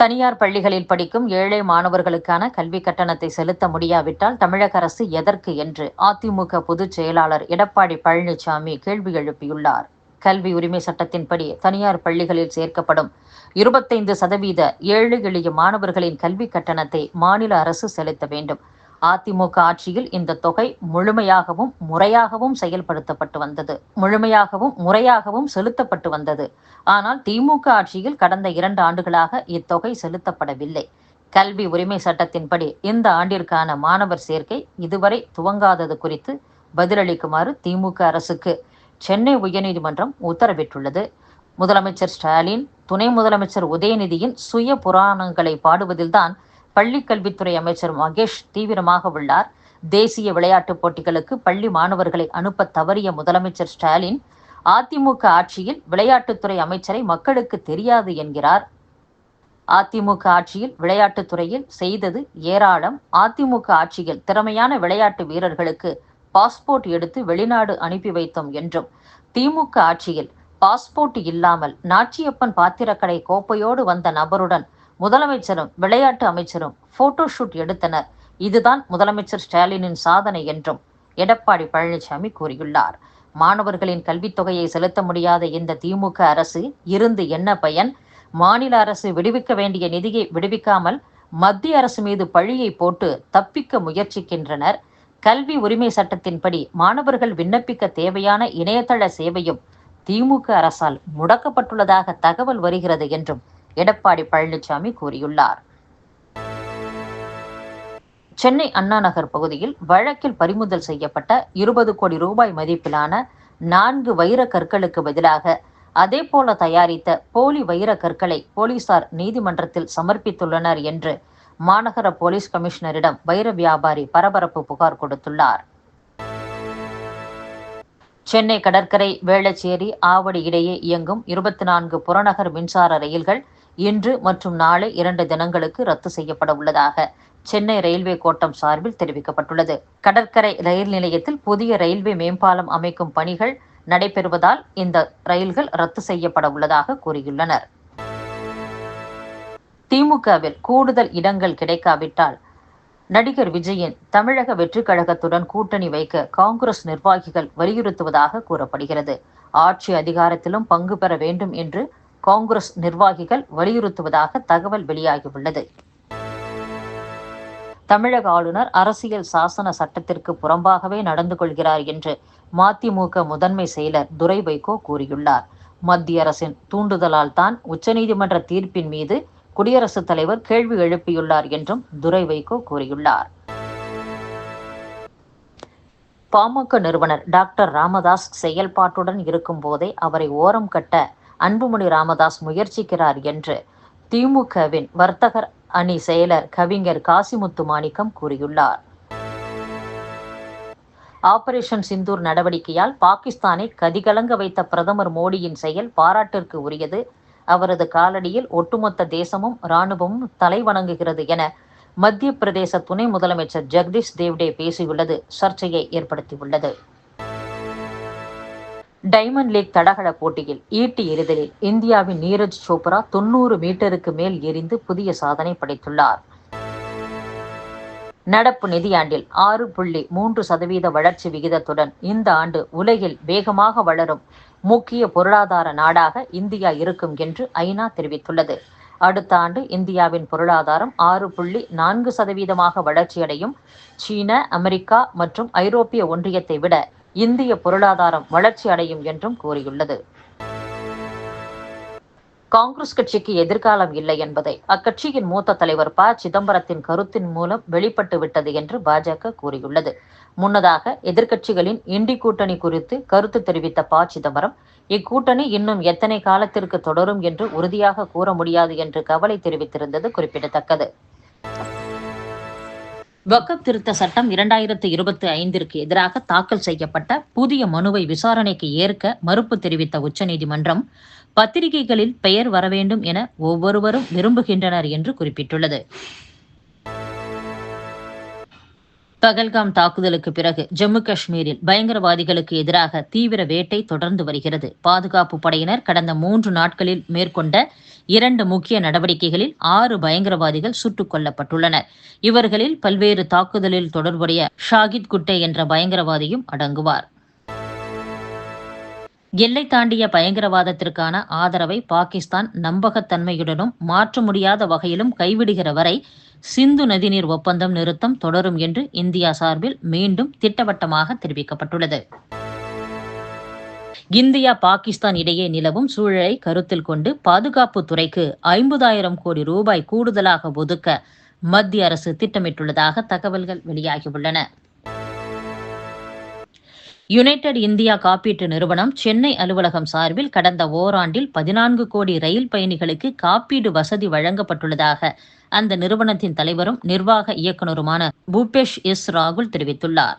தனியார் பள்ளிகளில் படிக்கும் ஏழை மாணவர்களுக்கான கல்வி கட்டணத்தை செலுத்த முடியாவிட்டால் தமிழக அரசு எதற்கு என்று அதிமுக பொதுச் செயலாளர் எடப்பாடி பழனிசாமி கேள்வி எழுப்பியுள்ளார். கல்வி உரிமை சட்டத்தின்படி தனியார் பள்ளிகளில் சேர்க்கப்படும் இருபத்தைந்து சதவீத ஏழை எளிய மாணவர்களின் கல்வி கட்டணத்தை மாநில அரசு செலுத்த வேண்டும். அதிமுக ஆட்சியில் இந்த தொகை முழுமையாகவும் முறையாகவும் செயல்படுத்தப்பட்டு வந்தது. முழுமையாகவும் முறையாகவும் செலுத்தப்பட்டு வந்தது. ஆனால் திமுக ஆட்சியில் கடந்த இரண்டு ஆண்டுகளாக இத்தொகை செலுத்தப்படவில்லை. கல்வி உரிமை சட்டத்தின்படி இந்த ஆண்டிற்கான மாணவர் சேர்க்கை இதுவரை துவங்காதது குறித்து பதிலளிக்குமாறு திமுக அரசுக்கு சென்னை உயர்நீதிமன்றம் உத்தரவிட்டுள்ளது. முதலமைச்சர் ஸ்டாலின் துணை முதலமைச்சர் உதயநிதியின் சுய புராணங்களை பாடுவதில்தான் பள்ளி கல்வித்துறை அமைச்சர் மகேஷ் தீவிரமாக உள்ளார். தேசிய விளையாட்டுப் போட்டிகளுக்கு பள்ளி மாணவர்களை அனுப்ப தவறிய முதலமைச்சர் ஸ்டாலின் அதிமுக ஆட்சியில் விளையாட்டுத்துறை அமைச்சரை மக்களுக்கு தெரியாது என்கிறார். அதிமுக ஆட்சியில் விளையாட்டுத்துறையில் செய்தது ஏராளம். அதிமுக ஆட்சியில் திறமையான விளையாட்டு வீரர்களுக்கு பாஸ்போர்ட் எடுத்து வெளிநாடு அனுப்பி வைத்தோம் என்றும் திமுக ஆட்சியில் பாஸ்போர்ட் இல்லாமல் நாச்சியப்பன் பாத்திரக்கடை கோப்பையோடு வந்த நபருடன் முதலமைச்சரும் விளையாட்டு அமைச்சரும் போட்டோ ஷூட் எடுத்தனர். இதுதான் முதலமைச்சர் ஸ்டாலினின் சாதனை என்றும் எடப்பாடி பழனிசாமி கூறியுள்ளார். மாணவர்களின் கல்வித் தொகையை செலுத்த முடியாத இந்த திமுக அரசு இருந்து என்ன பயன்? மாநில அரசு விடுவிக்க வேண்டிய நிதியை விடுவிக்காமல் மத்திய அரசு மீது பழியை போட்டு தப்பிக்க முயற்சிக்கின்றனர். கல்வி உரிமை சட்டத்தின்படி மாணவர்கள் விண்ணப்பிக்க தேவையான இணையதள சேவையும் திமுக அரசால் முடக்கப்பட்டுள்ளதாக தகவல் வருகிறது என்றும் எடப்பாடி பழனிசாமி கூறியுள்ளார். சென்னை அண்ணா நகர் பகுதியில் வழக்கில் பறிமுதல் செய்யப்பட்ட இருபது கோடி ரூபாய் மதிப்பிலான நான்கு வைர கற்களுக்கு பதிலாக அதே போல தயாரித்த போலி வைர கற்களை போலீசார் நீதிமன்றத்தில் சமர்ப்பித்துள்ளனர் என்று மாநகர போலீஸ் கமிஷனரிடம் வைர வியாபாரி பரபரப்பு புகார் கொடுத்துள்ளார். சென்னை கடற்கரை வேளச்சேரி ஆவடி இடையே இயங்கும் இருபத்தி நான்கு புறநகர் மின்சார ரயில்கள் இன்று மற்றும் நாளை இரண்டு தினங்களுக்கு ரத்து செய்யப்பட உள்ளதாக சென்னை ரயில்வே கோட்டம் சார்பில் தெரிவிக்கப்பட்டுள்ளது. கடற்கரை ரயில் நிலையத்தில் புதிய ரயில்வே மேம்பாலம் அமைக்கும் பணிகள் நடைபெறுவதால் இந்த ரயில்கள் ரத்து செய்யப்பட உள்ளதாக கூறியுள்ளனர். திமுகவில் கூடுதல் இடங்கள் கிடைக்காவிட்டால் நடிகர் விஜயின் தமிழக வெற்றிக் கழகத்துடன் கூட்டணி வைக்க காங்கிரஸ் நிர்வாகிகள் வலியுறுத்துவதாக கூறப்படுகிறது. ஆட்சி அதிகாரத்திலும் பங்கு பெற வேண்டும் என்று காங்கிரஸ் நிர்வாகிகள் வலியுறுத்துவதாக தகவல் வெளியாகியுள்ளது. தமிழக ஆளுநர் அரசியல் சாசன சட்டத்திற்கு புறம்பாகவே நடந்து கொள்கிறார் என்று மதிமுக முதன்மை செயலர் துரை வைகோ கூறியுள்ளார். மத்திய அரசின் தூண்டுதலால் தான் உச்சநீதிமன்ற தீர்ப்பின் மீது குடியரசுத் தலைவர் கேள்வி எழுப்பியுள்ளார் என்றும் துரை வைகோ கூறியுள்ளார். பாமக நிறுவனர் டாக்டர் ராமதாஸ் செயல்பாட்டுடன் இருக்கும் போதே அவரை ஓரம் கட்ட அன்புமணி ராமதாஸ் முயற்சிக்கிறார் என்று திமுகவின் வர்த்தகர் அணி செயலர் கவிஞர் காசிமுத்து மாணிக்கம் கூறியுள்ளார். ஆபரேஷன் சிந்தூர் நடவடிக்கையால் பாகிஸ்தானை கதிகலங்க வைத்த பிரதமர் மோடியின் செயல் பாராட்டிற்கு உரியது. அவரது காலடியில் ஒட்டுமொத்த தேசமும் இராணுவமும் தலைவணங்குகிறது என மத்திய பிரதேச துணை முதலமைச்சர் ஜெகதீஷ் தேவ்டே பேசியுள்ளது. சர்ச்சையை ஏற்படுத்தியுள்ளது. டைமண்ட் லீக் தடகள போட்டியில் ஈட்டி எறிதலில் இந்தியாவின் நீரஜ் சோப்ரா தொண்ணூறு மீட்டருக்கு மேல் எரிந்து புதிய சாதனை படைத்துள்ளார். நடப்பு நிதியாண்டில் ஆறு புள்ளி மூன்று சதவீத வளர்ச்சி விகிதத்துடன் இந்த ஆண்டு உலகில் வேகமாக வளரும் முக்கிய பொருளாதார நாடாக இந்தியா இருக்கும் என்று ஐநா தெரிவித்துள்ளது. அடுத்த ஆண்டு இந்தியாவின் பொருளாதாரம் ஆறு புள்ளி நான்கு சதவீதமாக வளர்ச்சியடையும். சீன அமெரிக்கா மற்றும் ஐரோப்பிய ஒன்றியத்தை விட இந்திய பொருளாதாரம் வளர்ச்சி அடையும் என்றும் கூறியுள்ளது. காங்கிரஸ் கட்சிக்கு எதிர்காலம் இல்லை என்பதை அக்கட்சியின் மூத்த தலைவர் ப. சிதம்பரத்தின் கருத்தின் மூலம் வெளிப்பட்டு விட்டது என்று பாஜக கூறியுள்ளது. முன்னதாக எதிர்க்கட்சிகளின் இண்டி கூட்டணி குறித்து கருத்து தெரிவித்த ப. சிதம்பரம் இக்கூட்டணி இன்னும் எத்தனை காலத்திற்கு தொடரும் என்று உறுதியாக கூற முடியாது என்று கவலை தெரிவித்திருந்தது குறிப்பிடத்தக்கது. வக்கப் திருத்த சட்டம் இரண்டாயிரத்தி இருபத்தி ஐந்திற்கு எதிராக தாக்கல் செய்யப்பட்ட புதிய மனுவை விசாரணைக்கு ஏற்க மறுப்பு தெரிவித்த உச்சநீதிமன்றம் பத்திரிகைகளில் பெயர் வர வேண்டும் என ஒவ்வொருவரும் விரும்புகின்றனர் என்று குறிப்பிட்டுள்ளது. பகல்காம் தாக்குதலுக்கு பிறகு ஜம்மு காஷ்மீரில் பயங்கரவாதிகளுக்கு எதிராக தீவிர வேட்டை தொடர்ந்து வருகிறது. பாதுகாப்பு படையினர் கடந்த மூன்று நாட்களில் மேற்கொண்ட இரண்டு முக்கிய நடவடிக்கைகளில் ஆறு பயங்கரவாதிகள் சுட்டுக் கொல்லப்பட்டுள்ளனர். இவர்களில் பல்வேறு தாக்குதலில் தொடர்புடைய ஷாகித் குட்டே என்ற பயங்கரவாதியும் அடங்குவார். எல்லை தாண்டிய பயங்கரவாதத்திற்கான ஆதரவை பாகிஸ்தான் நம்பகத்தன்மையுடனும் மாற்ற முடியாத வகையிலும் கைவிடுகிற வரை சிந்து நதிநீர் ஒப்பந்தம் நிறுத்தம் தொடரும் என்று இந்தியா சார்பில் மீண்டும் திட்டவட்டமாக தெரிவிக்கப்பட்டுள்ளது. இந்தியா பாகிஸ்தான் இடையே நிலவும் சூழலை கருத்தில் கொண்டு பாதுகாப்பு துறைக்கு ஐம்பதாயிரம் கோடி ரூபாய் கூடுதலாக ஒதுக்க மத்திய அரசு திட்டமிட்டுள்ளதாக தகவல்கள் வெளியாகியுள்ளன. யுனைடெட் இந்தியா காப்பீட்டு நிறுவனம் சென்னை அலுவலகம் சார்பில் கடந்த ஓராண்டில் பதினான்கு கோடி ரயில் பயணிகளுக்கு காப்பீடு வசதி வழங்கப்பட்டுள்ளதாக அந்த நிறுவனத்தின் தலைவரும் நிர்வாக இயக்குநருமான பூபேஷ் எஸ் ராகுல் தெரிவித்துள்ளார்.